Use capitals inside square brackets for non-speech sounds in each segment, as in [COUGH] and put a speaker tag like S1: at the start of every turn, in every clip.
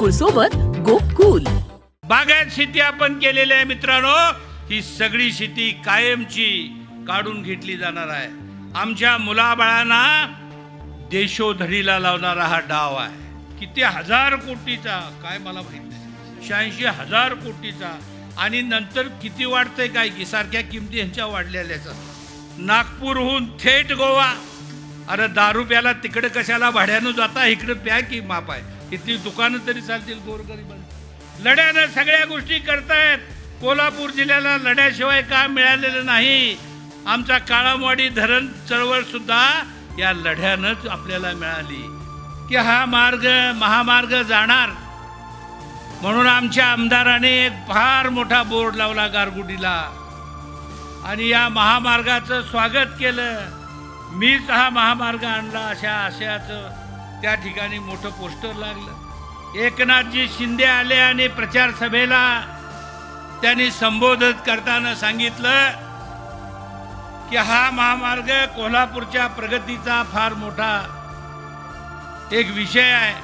S1: गोकुळ सोबत गोकुल
S2: बागायत शेती आपण केलेली आहे मित्रांनो. ही सगळी शेती कायमची काढून घेतली जाणार आहे. आमच्या मुलाबाळांना देशोधडीला लावणारा हा डाव आहे. किती हजार कोटीचा काय मला माहीत नाही. शहाऐंशी हजार कोटीचा. आणि नंतर किती वाढतंय काय की सारख्या किमती ह्यांच्या वाढलेल्याच नागपूरहून थेट गोवा. अरे दारू प्याला तिकडे कशाला भाड्यानं जाता? इकडे प्या की माप आहे. इथली दुकानं तरी चालतील गोरगरीब लढ्यानं सगळ्या गोष्टी करतायत. कोल्हापूर जिल्ह्याला लढ्याशिवाय काम मिळालेलं नाही? आमचा काळामवाडी धरण चळवळ सुद्धा या लढ्यानंच आपल्याला मिळाली. की हा मार्ग महामार्ग जाणार. म्हणून आमच्या आमदाराने एक फार मोठा बोर्ड लावला गारगुडीला आणि या महामार्गाचं स्वागत केलं. मीच हा महामार्ग आणला अशा आशयाचं त्या ठिकाणी मोठं पोस्टर लागलं. एकनाथजी शिंदे आले आणि प्रचार सभेला त्यांनी संबोधित करताना सांगितलं की हा महामार्ग कोल्हापूरच्या प्रगतीचा फार मोठा एक विषय आहे.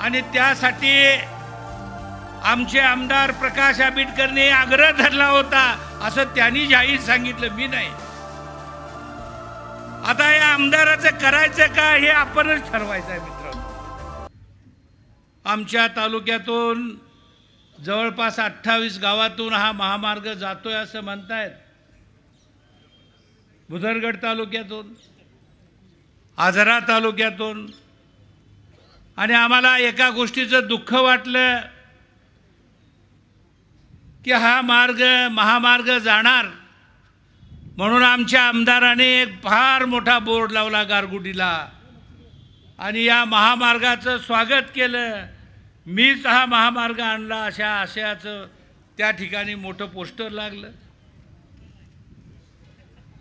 S2: आणि त्यासाठी आमचे आमदार प्रकाश आंबेडकरने आग्रह धरला होता असं त्यांनी जाहीर सांगितलं. मी नाही. आता या आमदाराचं करायचं का हे आपणच ठरवायचं आहे मित्र आमच्या तालुक्यातून जवळपास अठ्ठावीस गावातून हा महामार्ग जातोय असं म्हणतायत. भुदरगड तालुक्यातून आजरा तालुक्यातून. आणि आम्हाला एका गोष्टीचं दुःख वाटलं की हा मार्ग महामार्ग जाणार. म्हणून आमच्या आमदाराने एक फार मोठा बोर्ड लावला गारगुडीला आणि या महामार्गाचं स्वागत केलं. मीच हा महामार्ग आणला अशा आशयाचं त्या ठिकाणी मोठं पोस्टर लागलं.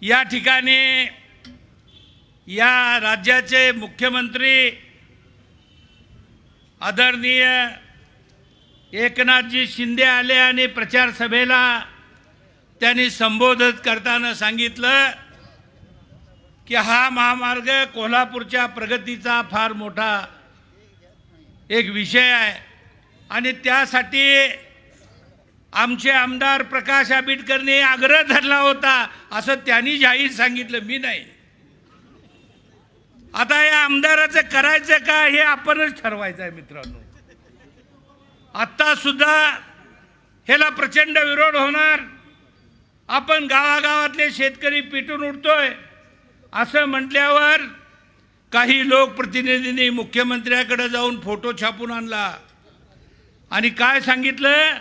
S2: या ठिकाणी या राज्याचे मुख्यमंत्री आदरणीय एकनाथजी शिंदे आले आणि प्रचार सभेला त्यांनी संबोधित करताना सांगितलं की हा महामार्ग कोल्हापूरच्या प्रगतीचा फार मोठा एक विषय आहे. आणि त्यासाठी आमचे आमदार प्रकाश आंबेडकरने आग्रह धरला होता असं त्यांनी जाहीर सांगितलं. मी नाही. आता या आमदाराचं करायचं का हे आपणच ठरवायचं आहे मित्रांनो. आत्ता सुद्धा ह्याला प्रचंड विरोध होणार. आपण गावागावातले शेतकरी पिटून उठतोय. असं म्हटल्यावर काही लोकप्रतिनिधींनी मुख्यमंत्र्याकडे जाऊन फोटो छापून आणला. आणि काय सांगितलं?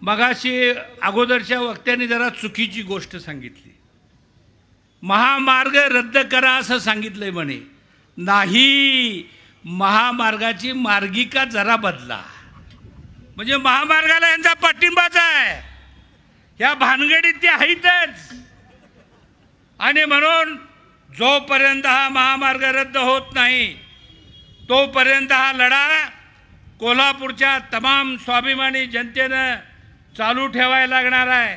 S2: मगाशी अगोदरच्या वक्त्याने जरा चुकीची गोष्ट सांगितली. महामार्ग रद्द करा असं सांगितलंय म्हणे. नाही महामार्गाची मार्गिका जरा बदला. म्हणजे महामार्गाला यांचा पाठिंबाच आहे. ह्या भानगडीत ते आहेतच. आणि म्हणून जोपर्यंत हा महामार्ग रद्द होत नाही तोपर्यंत हा लढा कोल्हापूरच्या तमाम स्वाभिमानी जनतेनं चालू ठेवायला लागणार आहे.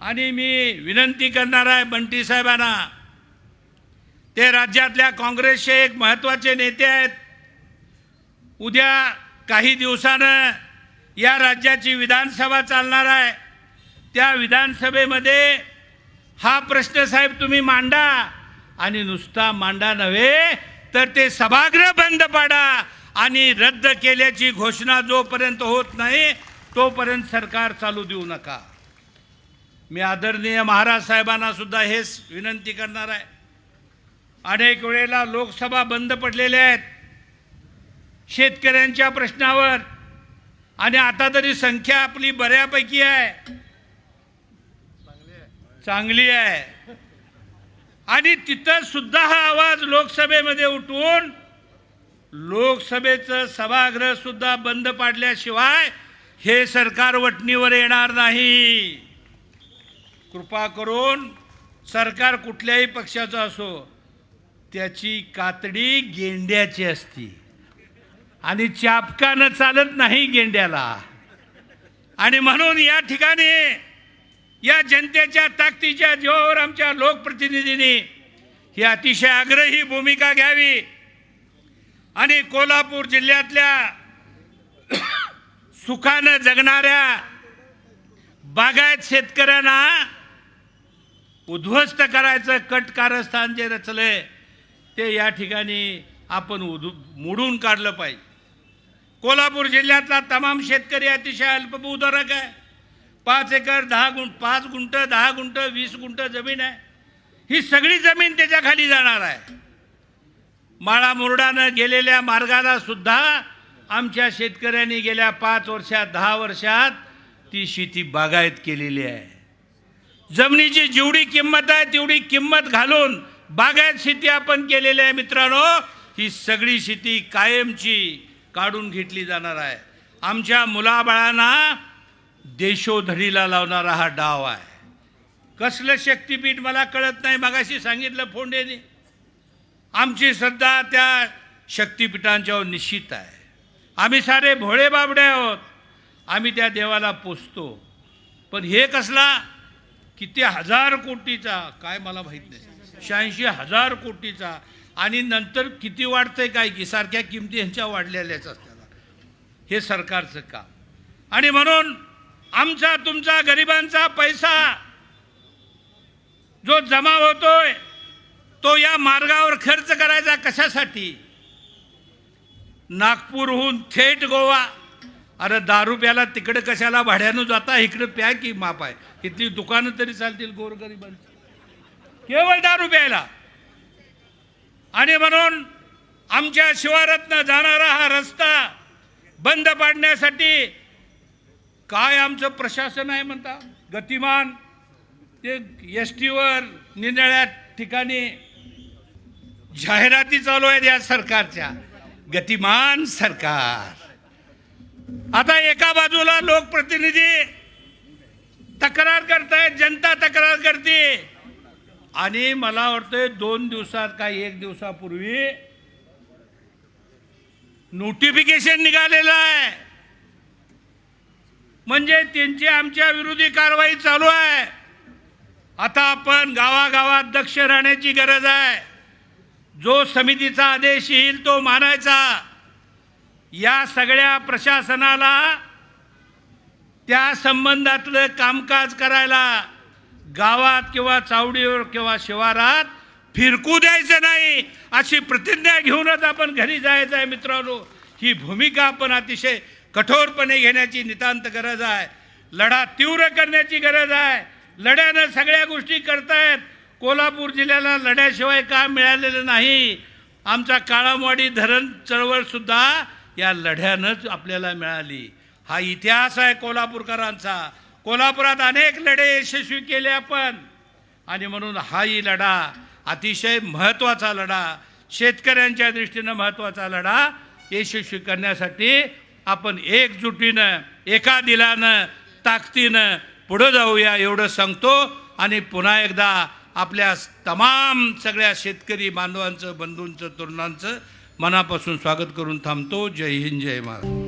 S2: आणि मी विनंती करणार आहे बंटी साहेबांना ते राज्यातल्या काँग्रेसचे एक महत्त्वाचे नेते आहेत. उद्या काही दिवसानं या राज्याची विधानसभा चालणार आहे. त्या विधानसभेमध्ये हा प्रश्न साहेब तुम्ही मांडा आणि नुसता मांडा नव्हे तर ते सभागृह बंद पाडा आणि रद्द केल्याची घोषणा जोपर्यंत होत नाही तोपर्यंत सरकार चालू देऊ नका. मी आदरणीय महाराज साहेबांना सुद्धा हेच विनंती करणार आहे. अनेक वेळेला लोकसभा बंद पडलेल्या आहेत. शेतकऱ्यांच्या प्रश्नावर आणि आता तरी संख्या आपली बऱ्यापैकी आहे. चांगली आहे. आणि तिथं सुद्धा हा आवाज लोकसभेमध्ये उठवून लोकसभेचं सभागृह सुद्धा बंद पाडल्याशिवाय हे सरकार वटणीवर येणार नाही. कृपा करून सरकार कुठल्याही पक्षाचं असो त्याची कातडी गेंड्याची असती. आणि चापकानं चालत नाही गेंड्याला. आणि म्हणून या ठिकाणी या जनतेच्या ताकदीच्या जीवावर आमच्या लोकप्रतिनिधींनी ही अतिशय आग्रही भूमिका घ्यावी. आणि कोल्हापूर जिल्ह्यातल्या [COUGHS] सुखानं जगणाऱ्या बागायत शेतकऱ्यांना उद्ध्वस्त करायचं कट कारस्थान जे रचलंय ते या ठिकाणी आपण उद मोडून काढलं पाहिजे. कोल्हापूर जिल्ह्यातला तमाम शेतकरी अतिशय अल्पभूधारक आहे. पाच एकर दहा गुं पाच गुंट दहा गुंट वीस गुंट जमीन आहे. ही सगळी जमीन त्याच्याखाली जाणार आहे. माळा मुरडानं गेलेल्या मार्गाला सुद्धा आमच्या शेतकऱ्यांनी गेल्या पाच वर्षात दहा वर्षात ती शेती बागायत केलेली आहे. जमिनीची जेवढी किंमत आहे तेवढी किंमत घालून बागायत शेती आपण केलेली आहे मित्रांनो. ही सगळी शेती कायमची काढून घेतली जाणार आहे. आमच्या मुलाबाळांना देशोधडीला लावणारा हा डाव आहे. कसलं शक्तीपीठ मला कळत नाही मगाशी सांगितलं फोंडेने. आमची श्रद्धा त्या शक्तीपीठांच्यावर निश्चित आहे. आम्ही सारे भोळे बाबडे आहोत. आम्ही त्या देवाला पोचतो पण हे कसला? किती हजार कोटीचा? काय मला माहीत नाही. शहाऐंशी हजार कोटीचा. आणि नंतर किती वाढतंय काय की सारख्या किमती ह्यांच्या वाढलेल्याच असतात. हे सरकारचं काम. आणि म्हणून आमचा तुमचा गरिबांचा पैसा जो जमा होतोय तो या मार्गावर खर्च करायचा कशासाठी? नागपूरहून थेट गोवा. अरे दारू प्याला तिकडे कशाला भाड्यानं जाता? इकडे प्या की माप आहे. इथली दुकानं तरी चालतील गोरगरिबांची. केवळ दारू प्यायला. आणि म्हणून आमच्या शिवारातनं जाणारा हा रस्ता बंद पाडण्यासाठी काय आमचं प्रशासन आहे म्हणता? गतिमान ते एस टीवर निरनिळ्या ठिकाणी जाहिराती चालू आहेत या सरकारच्या. गतिमान सरकार. आता एका बाजूला लोकप्रतिनिधी तक्रार करतायत जनता तक्रार करते. आणि मला वाटतंय दोन दिवसात काही एक दिवसापूर्वी नोटिफिकेशन निघालेलं आहे. म्हणजे त्यांची आमच्या विरोधी कारवाई चालू आहे. आता आपण गावागावात दक्ष राहण्याची गरज आहे. जो समितीचा आदेश येईल तो मानायचा. या सगळ्या प्रशासनाला त्या संबंधातलं कामकाज करायला गावात किंवा चावडीवर किंवा शिवारात फिरकू द्यायचं नाही अशी प्रतिज्ञा घेऊनच आपण घरी जायचं आहे मित्रांनो. ही भूमिका आपण अतिशय कठोरपणे घेण्याची नितांत गरज आहे. लढा तीव्र करण्याची गरज आहे. लढ्यानं सगळ्या गोष्टी करतायत. कोल्हापूर जिल्ह्याला लढ्याशिवाय काम मिळालेलं नाही? आमचा काळामवाडी धरण चळवळसुद्धा या लढ्यानंच आपल्याला मिळाली. हा इतिहास आहे कोल्हापूरकरांचा. कोल्हापुरात अनेक लढे यशस्वी केले आपण. आणि म्हणून हाही लढा अतिशय महत्त्वाचा लढा. शेतकऱ्यांच्या दृष्टीनं महत्त्वाचा लढा यशस्वी करण्यासाठी आपण एकजुटीनं एका दिलानं ताकदीनं पुढं जाऊया एवढं सांगतो. आणि पुन्हा एकदा आपल्या तमाम सगळ्या शेतकरी बांधवांचं बंधूंचं तरुणांचं मनापासून स्वागत करून थांबतो. जय हिंद जय महाराज